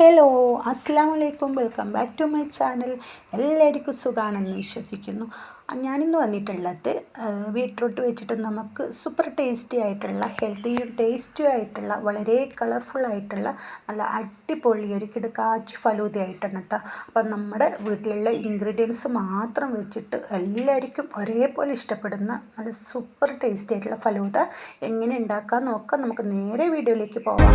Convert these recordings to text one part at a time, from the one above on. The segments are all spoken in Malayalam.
ഹലോ അസ്സാം വലൈക്കും welcome back to my channel. എല്ലാവർക്കും സുഖമാണെന്ന് വിശ്വസിക്കുന്നു. ഞാനിന്ന് വന്നിട്ടുള്ളത് ബീട്രൂട്ട് വെച്ചിട്ട് നമുക്ക് സൂപ്പർ ടേസ്റ്റി ആയിട്ടുള്ള ഹെൽത്തിയും ടേസ്റ്റിയും ആയിട്ടുള്ള വളരെ കളർഫുൾ ആയിട്ടുള്ള നല്ല അടിപൊളി ഒരു കിടക്കാച്ചി ഫലൂതി ആയിട്ടാണ് കേട്ടോ. അപ്പം നമ്മുടെ വീട്ടിലുള്ള ഇൻഗ്രീഡിയൻസ് മാത്രം വെച്ചിട്ട് എല്ലാവർക്കും ഒരേപോലെ ഇഷ്ടപ്പെടുന്ന നല്ല സൂപ്പർ ടേസ്റ്റി ആയിട്ടുള്ള ഫലൂത എങ്ങനെ ഉണ്ടാക്കാൻ നോക്കാം. നമുക്ക് നേരെ വീഡിയോയിലേക്ക് പോവാം.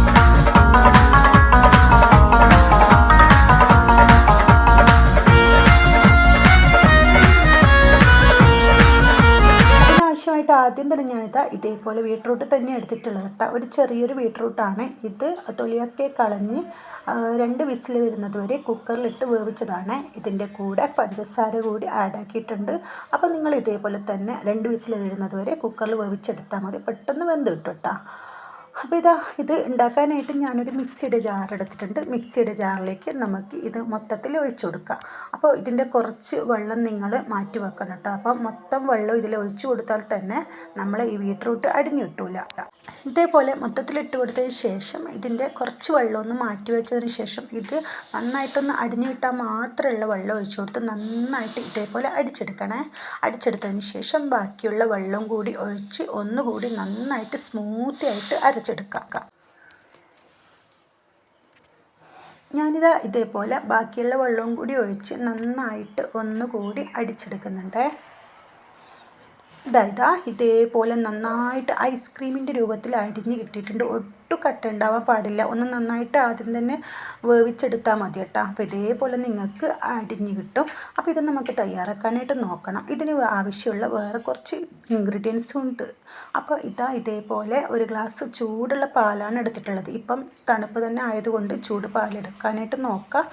ആവശ്യമായിട്ട് ആദ്യം തന്നെ ഞാനിതാ ഇതേപോലെ ബീട്രൂട്ട് തന്നെ എടുത്തിട്ടുള്ളത് കേട്ടോ. ഒരു ചെറിയൊരു ബീട്രൂട്ടാണ്. ഇത് തൊലിയൊക്കെ കളഞ്ഞ് രണ്ട് വിസിൽ വരുന്നത് വരെ കുക്കറിലിട്ട് വേവിച്ചതാണ്. ഇതിന്റെ കൂടെ പഞ്ചസാര കൂടി ആഡ് ആക്കിയിട്ടുണ്ട്. അപ്പോൾ നിങ്ങൾ ഇതേപോലെ തന്നെ രണ്ട് വിസിൽ വരുന്നത് വരെ കുക്കറിൽ വേവിച്ചെടുത്താൽ മതി. പെട്ടെന്ന് വെന്ത് കിട്ടും കേട്ടോ. അപ്പോൾ ഇതാ ഇത് ഉണ്ടാക്കാനായിട്ട് ഞാനൊരു മിക്സിയുടെ ജാർ എടുത്തിട്ടുണ്ട്. മിക്സിയുടെ ജാറിലേക്ക് നമുക്ക് ഇത് മൊത്തത്തിൽ ഒഴിച്ചു കൊടുക്കാം. അപ്പോൾ ഇതിന്റെ കുറച്ച് വെള്ളം നിങ്ങൾ മാറ്റി വെക്കണം കേട്ടോ. അപ്പോൾ മൊത്തം വെള്ളം ഇതിൽ ഒഴിച്ചു കൊടുത്താൽ തന്നെ നമ്മൾ ഈ ബീട്രൂട്ട് അടിഞ്ഞു കിട്ടൂല. ഇതേപോലെ മൊത്തത്തിൽ ഇട്ട് കൊടുത്തതിന് ശേഷം ഇതിന്റെ കുറച്ച് വെള്ളം ഒന്ന് മാറ്റി വെച്ചതിന് ശേഷം ഇത് നന്നായിട്ടൊന്ന് അടിഞ്ഞു കിട്ടാൻ മാത്രമുള്ള വെള്ളം ഒഴിച്ചു കൊടുത്ത് നന്നായിട്ട് ഇതേപോലെ അടിച്ചെടുക്കണേ. അടിച്ചെടുത്തതിന് ശേഷം ബാക്കിയുള്ള വെള്ളം കൂടി ഒഴിച്ച് ഒന്നുകൂടി നന്നായിട്ട് സ്മൂത്തി ആയിട്ട് അരച്ചെടുക്കാം ഞാനിതാ ഇതേപോലെ ബാക്കിയുള്ള വെള്ളവും കൂടി ഒഴിച്ച് നന്നായിട്ട് ഒന്നുകൂടി അടിച്ചെടുക്കുന്നുണ്ട്. ഇതാ ഇതാ ഇതേപോലെ നന്നായിട്ട് ഐസ്ക്രീമിന്റെ രൂപത്തിൽ അരിഞ്ഞ് കിട്ടിയിട്ടുണ്ട്. ഒട്ടും കട്ട ഉണ്ടാവാൻ പാടില്ല. ഒന്ന് നന്നായിട്ട് ആദ്യം തന്നെ വേവിച്ചെടുത്താൽ മതി കേട്ടോ. അപ്പോൾ ഇതേപോലെ നിങ്ങൾക്ക് അടിഞ്ഞ് കിട്ടും. അപ്പോൾ ഇത് നമുക്ക് തയ്യാറാക്കാനായിട്ട് നോക്കണം. ഇതിന് ആവശ്യമുള്ള വേറെ കുറച്ച് ഇൻഗ്രീഡിയൻസും ഉണ്ട്. അപ്പോൾ ഇതാ ഇതേപോലെ ഒരു ഗ്ലാസ് ചൂടുള്ള പാലാണ് എടുത്തിട്ടുള്ളത്. ഇപ്പം തണുപ്പ് തന്നെ ആയതുകൊണ്ട് ചൂട് പാലെടുക്കാനായിട്ട് നോക്കാം.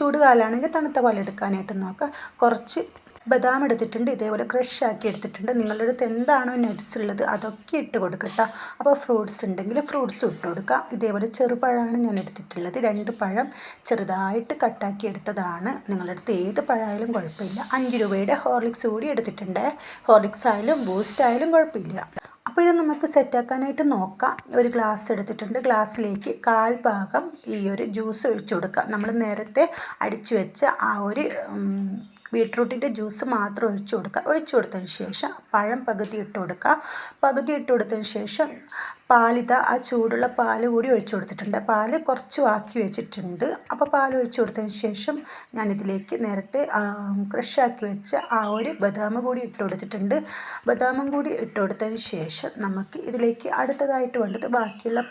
ചൂട് കാലാണെങ്കിൽ തണുത്ത പാലെടുക്കാനായിട്ട് നോക്കാം. കുറച്ച് ബദാം എടുത്തിട്ടുണ്ട് ഇതേപോലെ ക്രഷ് ആക്കി എടുത്തിട്ടുണ്ട്. നിങ്ങളുടെ അടുത്ത് എന്താണോ നട്ട്സ് ഉള്ളത് അതൊക്കെ ഇട്ട് കൊടുക്കട്ടോ. അപ്പോൾ ഫ്രൂട്ട്സ് ഉണ്ടെങ്കിൽ ഫ്രൂട്ട്സ് ഇട്ട് കൊടുക്കുക. ഇതേപോലെ ചെറുപഴമാണ് ഞാൻ എടുത്തിട്ടുള്ളത്. രണ്ട് പഴം ചെറുതായിട്ട് കട്ടാക്കി എടുത്തതാണ്. നിങ്ങളുടെ അടുത്ത് ഏത് പഴമായാലും കുഴപ്പമില്ല. അഞ്ച് രൂപയുടെ ഹോർലിക്സ് കൂടി എടുത്തിട്ടുണ്ട്. ഹോർലിക്സ് ആയാലും ബൂസ്റ്റ് ആയാലും കുഴപ്പമില്ല. അപ്പോൾ ഇത് നമുക്ക് സെറ്റാക്കാനായിട്ട് നോക്കാം. ഒരു ഗ്ലാസ് എടുത്തിട്ടുണ്ട്. ഗ്ലാസ്സിലേക്ക് കാൽ ഭാഗം ഈ ഒരു ജ്യൂസ് ഒഴിച്ചു കൊടുക്കാം നമ്മൾ നേരത്തെ അടിച്ചു വെച്ച ആ ഒരു ബീട്രൂട്ടിന്റെ ജ്യൂസ് മാത്രം ഒഴിച്ചു കൊടുക്കുക. ഒഴിച്ചു കൊടുത്തതിന് ശേഷം പഴം പകുതി ഇട്ട് കൊടുക്കുക. പകുതി ഇട്ട് കൊടുത്തതിന് ശേഷം പാലിത ആ ചൂടുള്ള പാൽ കൂടി ഒഴിച്ചു കൊടുത്തിട്ടുണ്ട്. പാൽ കുറച്ച് ആക്കി വെച്ചിട്ടുണ്ട്. അപ്പോൾ പാൽ ഒഴിച്ചു കൊടുത്തതിന് ശേഷം ഞാനിതിലേക്ക് നേരത്തെ ക്രഷാക്കി വെച്ച ആ ഒരു ബദാം കൂടി ഇട്ട് കൊടുത്തിട്ടുണ്ട്. ബദാമും കൂടി ഇട്ട് കൊടുത്തതിന് ശേഷം നമുക്ക് ഇതിലേക്ക് അടുത്തതായിട്ട് വേണ്ടത് ബാക്കിയുള്ള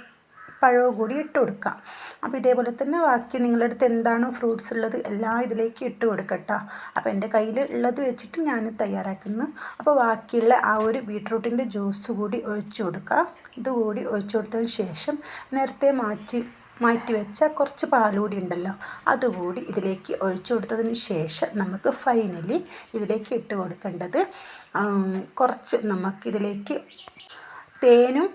പഴവും കൂടി ഇട്ട് കൊടുക്കാം. അപ്പോൾ ഇതേപോലെ തന്നെ ബാക്കി നിങ്ങളുടെ അടുത്ത് എന്താണോ ഫ്രൂട്ട്സ് ഉള്ളത് എല്ലാം ഇതിലേക്ക് ഇട്ട് കൊടുക്കട്ടോ അപ്പോൾ എന്റെ കയ്യിൽ ഉള്ളത് വെച്ചിട്ട് ഞാൻ തയ്യാറാക്കുന്നു. അപ്പോൾ ബാക്കിയുള്ള ആ ഒരു ബീട്രൂട്ടിന്റെ ജ്യൂസ് കൂടി ഒഴിച്ച് കൊടുക്കുക ഇതുകൂടി ഒഴിച്ചു കൊടുത്തതിന് ശേഷം നേരത്തെ മാറ്റി മാറ്റി വെച്ച കുറച്ച് പാലുകൂടി ഉണ്ടല്ലോ അതുകൂടി ഇതിലേക്ക് ഒഴിച്ചു കൊടുത്തതിന് ശേഷം നമുക്ക് ഫൈനലി ഇതിലേക്ക് ഇട്ട് കൊടുക്കേണ്ടത് കുറച്ച് നമുക്കിതിലേക്ക് തേനും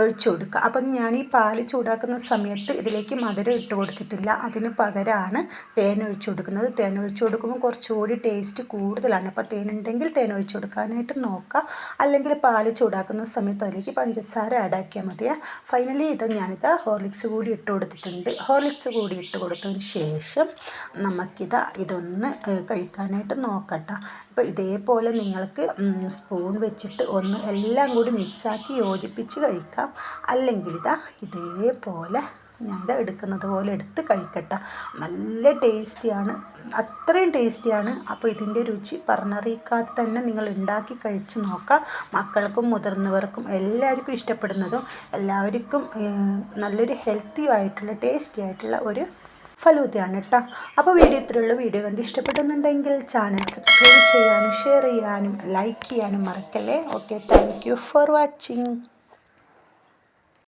ഒഴിച്ചു കൊടുക്കുക. അപ്പം ഞാൻ ഈ പാൽ ചൂടാക്കുന്ന സമയത്ത് ഇതിലേക്ക് മധുരം ഇട്ട് കൊടുത്തിട്ടില്ല. അതിന് പകരമാണ് തേൻ ഒഴിച്ചു കൊടുക്കുന്നത്. തേൻ ഒഴിച്ചു കൊടുക്കുമ്പോൾ കുറച്ചുകൂടി ടേസ്റ്റ് കൂടുതലാണ്. അപ്പോൾ തേൻ ഉണ്ടെങ്കിൽ തേൻ ഒഴിച്ചു കൊടുക്കാനായിട്ട് നോക്കുക അല്ലെങ്കിൽ പാൽ ചൂടാക്കുന്ന സമയത്ത് അതിലേക്ക് പഞ്ചസാര ആഡ് ആക്കിയാൽ മതി ഫൈനലി ഇത് ഞാനിത് ഹോർലിക്സ് കൂടി ഇട്ട് കൊടുത്തിട്ടുണ്ട്. ഹോർലിക്സ് കൂടി ഇട്ട് കൊടുത്തതിന് ശേഷം നമുക്കിത് ഇതൊന്ന് കഴിക്കാനായിട്ട് നോക്കട്ടെ. അപ്പോൾ ഇതേപോലെ നിങ്ങൾക്ക് സ്പൂൺ വെച്ചിട്ട് ഒന്ന് എല്ലാം കൂടി മിക്സാക്കി യോജിപ്പിച്ച് കഴിക്കാം. അല്ലെങ്കിൽ ഇതാ ഇതേപോലെ ഞാൻ ഇത് എടുക്കുന്നത് പോലെ എടുത്ത് കഴിക്കട്ടെ. നല്ല ടേസ്റ്റിയാണ്. അത്രയും ടേസ്റ്റിയാണ്. അപ്പോൾ ഇതിന്റെ രുചി പറഞ്ഞറിയിക്കാതെ തന്നെ നിങ്ങൾ ഉണ്ടാക്കി കഴിച്ച് നോക്കാം. മക്കൾക്കും മുതിർന്നവർക്കും എല്ലാവർക്കും ഇഷ്ടപ്പെടുന്നതും എല്ലാവർക്കും നല്ലൊരു ഹെൽത്തി ആയിട്ടുള്ള ടേസ്റ്റി ആയിട്ടുള്ള ഒരു ഫലൂതയാണ് കേട്ടോ. അപ്പോൾ വീഡിയോ ഇത്രയുള്ള വീഡിയോ കണ്ട് ഇഷ്ടപ്പെടുന്നുണ്ടെങ്കിൽ ചാനൽ സബ്സ്ക്രൈബ് ചെയ്യാനും ഷെയർ ചെയ്യാനും ലൈക്ക് ചെയ്യാനും മറക്കല്ലേ? Okay thank for watching